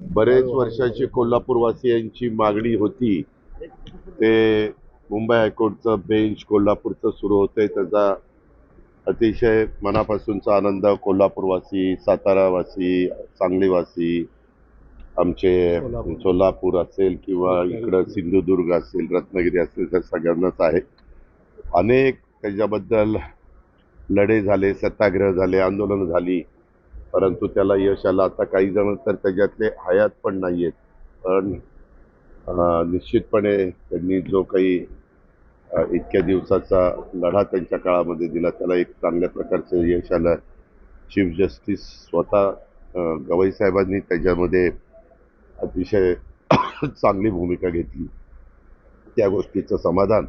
बरेच वर्षाची कोल्हापूरवासियांची मागणी होती. ते मुंबई हायकोर्टचं बेंच कोल्हापूरचं सुरू होते त्याचा अतिशय मनापासूनचा आनंद कोल्हापूरवासी सातारावासी सांगलीवासी आमचे सोलापूर असेल किंवा इकडं सिंधुदुर्ग असेल रत्नागिरी असेल तर सगळ्यांनाच आहे. अनेक त्याच्याबद्दल लढे झाले सत्याग्रह झाले आंदोलनं झाली. परंतु त्याला यश आलं. आता काही जण तर त्याच्यातले हयात पण नाही आहेत पण निश्चितपणे त्यांनी जो काही इतक्या दिवसाचा लढा त्यांच्या काळामध्ये दिला त्याला एक चांगल्या प्रकारचं यश आलं. चीफ जस्टिस स्वतः गवई साहेबांनी त्याच्यामध्ये अतिशय चांगली भूमिका घेतली. त्या गोष्टीचं समाधान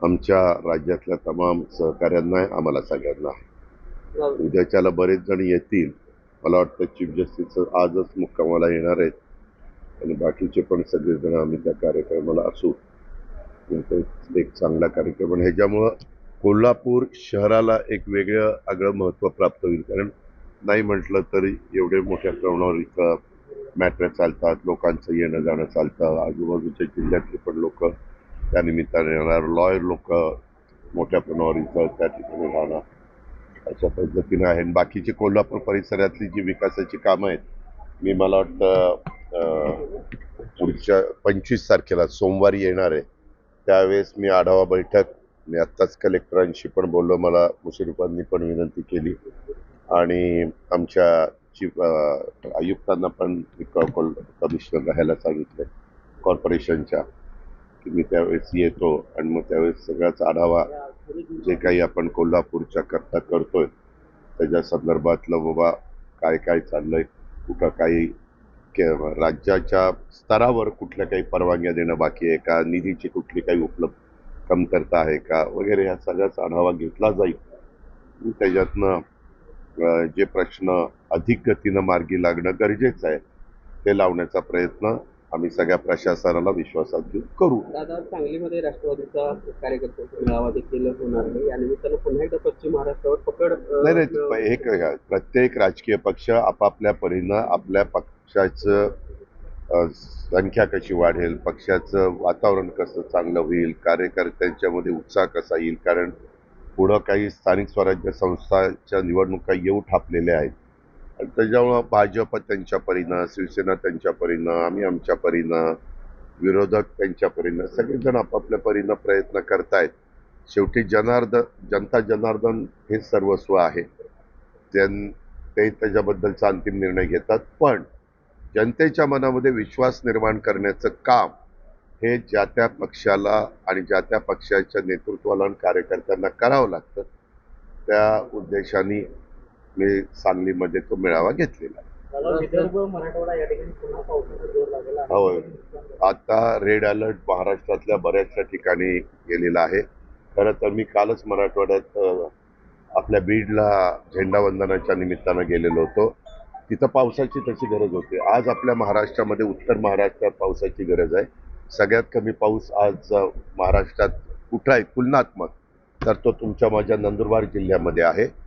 आमच्या राज्यातल्या तमाम सहकाऱ्यांना आहे आम्हाला सगळ्यांना आहे. उद्याच्याला बरेच जण येतील. मला वाटतं चीफ जस्टिस आजच मुक्कामाला येणार आहेत. आणि बाकीचे पण सगळेजण आम्ही त्या कार्यक्रमाला असू. एक चांगला कार्यक्रम आणि ह्याच्यामुळं कोल्हापूर शहराला एक वेगळं आगळं महत्त्व प्राप्त होईल. कारण नाही म्हटलं तरी एवढे मोठ्या प्रमाणावर इथं मॅटर चालतात. लोकांचं येणं जाणं चालतं. आजूबाजूच्या जिल्ह्यातले पण लोक त्यानिमित्ताने येणार. लॉयर लोक मोठ्या प्रमाणावर इथं त्या ठिकाणी राहणार. अशा पद्धतीनं आहे आणि बाकीची कोल्हापूर परिसरातली जी विकासाची कामं आहेत मी मला वाटतं पुढच्या पंचवीस तारखेला सोमवारी येणार आहे. त्यावेळेस मी आढावा बैठक मी आत्ताच कलेक्टरांशी पण बोललो मला मुश्रीफांनी पण विनंती केली. आणि आमच्या चीफ आयुक्तांना पण कमिशनर राहायला सांगितलं कॉर्पोरेशनच्या. की मी त्यावेळेस येतो आणि मग त्यावेळेस सगळ्याच आढावा जे काही आपण कोल्हापूरच्या करता करतोय त्याच्या संदर्भातलं बाबा काय काय चाललंय कुठं काही राज्याच्या स्तरावर कुठल्या काही परवानग्या देणं बाकी आहे का निधीची कुठली काही उपलब्ध कमतरता आहे का वगैरे ह्या सगळ्याचा आढावा घेतला जाईल. त्याच्यातनं जे प्रश्न अधिक गतीनं मार्गी लागणं गरजेचं आहे ते लावण्याचा प्रयत्न आम्ही सगळ्या प्रशासनाला विश्वासात घेऊन करू. दादा सांगलीमध्ये राष्ट्रवादीचा कार्यकर्त्यांचा मेळावा देखील होणार आहे. या निमित्तानं पुन्हा एकदा पश्चिम महाराष्ट्रावर पकड नाही नाही हे क- प्रत्येक राजकीय पक्ष आपापल्या परीनं आपल्या पक्षाचं अ, संख्या कशी वाढेल पक्षाचं वातावरण कसं चांगलं होईल कार्यकर्त्यांच्यामध्ये उत्साह कसा येईल कारण पुढं काही स्थानिक स्वराज्य संस्थाच्या निवडणुका येऊ ठापलेल्या आहेत. त्याच्यामुळं भाजप त्यांच्या परीनं शिवसेना त्यांच्या परीनं आम्ही आमच्या परीनं विरोधक त्यांच्या परीनं सगळेजण आपापल्या परीनं प्रयत्न करतायत. शेवटी जनार्दन जनता जनार्दन हे सर्वस्व आहे. त्यां ते त्याच्याबद्दलचा अंतिम निर्णय घेतात. पण जनतेच्या मनामध्ये विश्वास निर्माण करण्याचं काम हे ज्या त्या पक्षाला आणि ज्या त्या पक्षाच्या नेतृत्वाला आणि कार्यकर्त्यांना करावं लागतं त्या उद्देशाने मी सांगलीमध्ये तो मेळावा घेतलेला. होय. आता रेड अलर्ट महाराष्ट्रातल्या बऱ्याचशा ठिकाणी गेलेला आहे. खरं तर मी कालच मराठवाड्यात आपल्या बीडला झेंडावंदनाच्या निमित्तानं गेलेलो होतो. तिथं पावसाची तशी गरज होती. आज आपल्या महाराष्ट्रामध्ये उत्तर महाराष्ट्रात पावसाची गरज आहे. सगळ्यात कमी पाऊस आज महाराष्ट्रात कुठं आहे? तुलनात्मक. तर तो तुमच्या माझ्या नंदुरबार जिल्ह्यामध्ये आहे.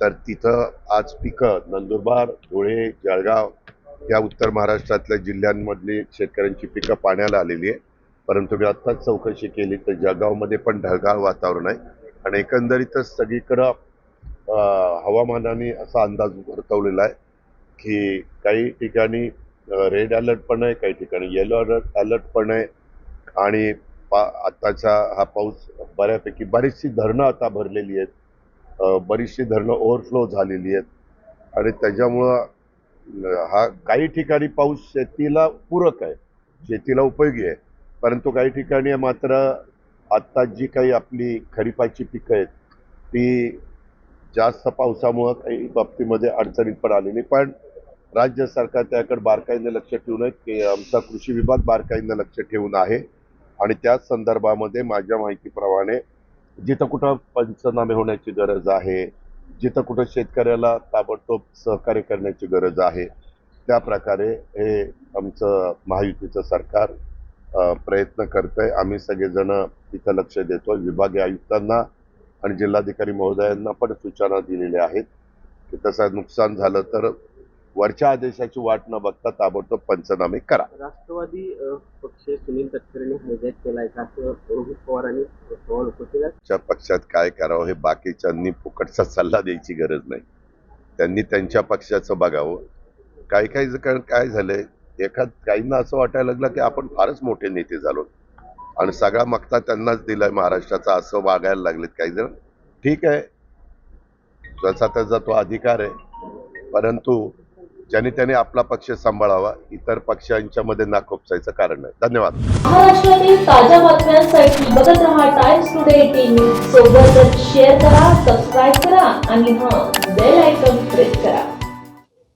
तर तिथं आज पिकं नंदुरबार धुळे जळगाव या उत्तर महाराष्ट्रातल्या जिल्ह्यांमधली शेतकऱ्यांची पिकं पाण्याला आलेली आहे परंतु मी आत्ताच चौकशी केली तर जळगावमध्ये पण ढगाळ वातावरण आहे. आणि एकंदरीतच सगळीकडं हवामानाने असा अंदाज वर्तवलेला आहे की काही ठिकाणी रेड अलर्ट पण आहे काही ठिकाणी येलो अलर्ट अलर्ट पण आहे. आणि पा आत्ताचा हा पाऊस बऱ्यापैकी बरीचशी धरणं आता भरलेली आहेत. बरीचशी धरणं ओव्हरफ्लो झालेली आहेत. आणि त्याच्यामुळं हा काही ठिकाणी पाऊस शेतीला पूरक आहे. शेतीला उपयोगी आहे. परंतु काही ठिकाणी मात्र आत्ता जी काही आपली खरीपाची पिकं आहेत ती जास्त पावसामुळं काही बाबतीमध्ये अडचणीत पण आलेली पण राज्य सरकार त्याकडे बारकाईने लक्ष ठेवून आहे. की आमचा कृषी विभाग बारकाईने लक्ष ठेवून आहे. आणि त्याच संदर्भामध्ये माझ्या माहितीप्रमाणे जिथं कुठं पंचनामे होण्याची गरज आहे जिथं कुठं शेतकऱ्याला ताबडतोब सहकार्य करण्याची गरज आहे त्या प्रकारे हे आमचं महायुतीचं सरकार प्रयत्न प्रयत्न करतंय. आम्ही सगळेजण तिथं लक्ष देतो विभागीय आयुक्तांना आणि जिल्हाधिकारी महोदयांना पण सूचना दिलेल्या आहेत की तसं नुकसान झालं तर वरच्या आदेशाची वाट न बघता ताबडतोब पंचनामे करा. राष्ट्रवादी पक्ष सुनील तटकरेंनी हायजॅक केलाय का? रोहित पवारांनी सवाल उपस्थित च्या पक्षात काय करावं हे बाकीच्यांनी फुकटचा सल्ला द्यायची गरज नाही. त्यांनी त्यांच्या पक्षाचं बघावं. काही काही जण काय झालंय एखाद काहींना असं वाटायला लागलं की आपण फारच मोठे नेते झालो. आणि सगळा मक्ता त्यांनाच दिलाय महाराष्ट्राचा असं वागायला लागलेत काही जण. ठीक आहे. त्याचा त्याचा तो अधिकार आहे. परंतु ज्याने त्याने आपला पक्ष सांभाळावा इतर पक्षांच्या मध्ये ना कारण आहे धन्यवाद. महाराष्ट्रातील ताज्या बातम्यांसाठी बघत रहा टाइम्स टुडे टीव्ही सोबतच शेअर करा सबस्क्राईब करा आणि हा बेल आयकॉन प्रेस करा.